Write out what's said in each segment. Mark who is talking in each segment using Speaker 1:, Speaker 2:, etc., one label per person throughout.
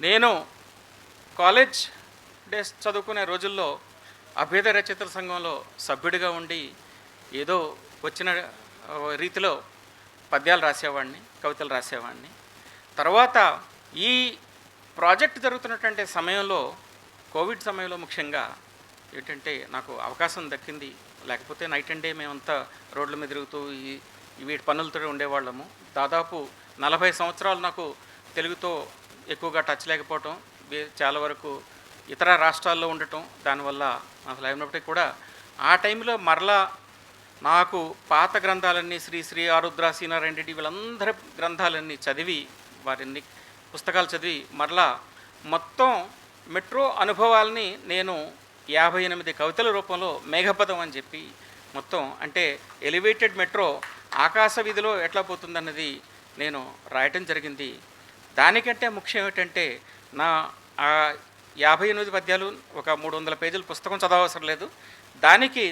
Speaker 1: నేను college days చదువుకునే రోజుల్లో అభ్యుదయ రచయితల సంఘంలో సభ్యుడిగా ఉండి ఏదో వచ్చిన రీతిలో పద్యాలు రాసేవాడిని కవితలు రాసేవాడిని. తర్వాత ఈ ప్రాజెక్ట్ జరుగుతున్నటువంటి సమయంలో కోవిడ్ సమయంలో ముఖ్యంగా ఏంటంటే నాకు అవకాశం దక్కింది. లేకపోతే నైట్ అండ్ డే మేమంతా రోడ్ల మీద తిరుగుతూ ఈ వీటి పనులతో ఉండేవాళ్ళము. దాదాపు నలభై సంవత్సరాలు నాకు తెలుగుతో ఎక్కువగా టచ్ లేకపోవటం చాలా వరకు ఇతర రాష్ట్రాల్లో ఉండటం దానివల్ల అసలు అయినప్పటికీ కూడా ఆ టైంలో మరలా నాకు పాత గ్రంథాలన్నీ శ్రీ శ్రీ ఆరుద్ర సీనారెడ్డి వీళ్ళందరి గ్రంథాలన్నీ చదివి వారిని పుస్తకాలు చదివి మరలా మొత్తం మెట్రో అనుభవాల్ని నేను యాభై ఎనిమిది కవితల రూపంలో మేఘపదం అని చెప్పి మొత్తం అంటే ఎలివేటెడ్ మెట్రో ఆకాశ వీధిలో ఎట్లా పోతుందన్నది నేను రాయటం జరిగింది. దానికంటే ముఖ్యం ఏమిటంటే నా ఆ యాభై ఎనిమిది పద్యాలు ఒక మూడు వందల పేజీల పుస్తకం చదవవసరం లేదు. దానికి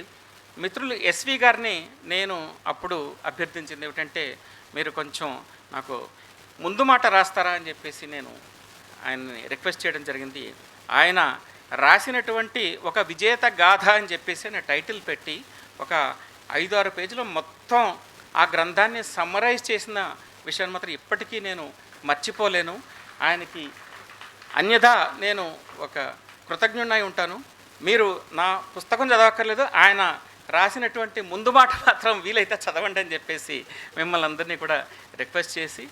Speaker 1: మిత్రులు ఎస్వి గారిని నేను అప్పుడు అభ్యర్థించింది ఏమిటంటే మీరు కొంచెం నాకు ముందు మాట రాస్తారా అని చెప్పేసి నేను ఆయన్ని రిక్వెస్ట్ చేయడం జరిగింది. ఆయన రాసినటువంటి ఒక విజేత గాథ అని చెప్పేసి నేను టైటిల్ పెట్టి ఒక ఐదు ఆరు పేజీలు మొత్తం ఆ గ్రంథాన్ని సమ్మరైజ్ చేసిన విషయాన్ని మాత్రం ఇప్పటికీ నేను మర్చిపోలేను. ఆయనకి అన్యథా నేను ఒక కృతజ్ఞుడినై ఉంటాను. మీరు నా పుస్తకం చదవక్కర్లేదు ఆయన రాసినటువంటి ముందు మాట మాత్రం వీలైతే చదవండి అని చెప్పేసి మిమ్మల్ని అందరినీ కూడా రిక్వెస్ట్ చేసి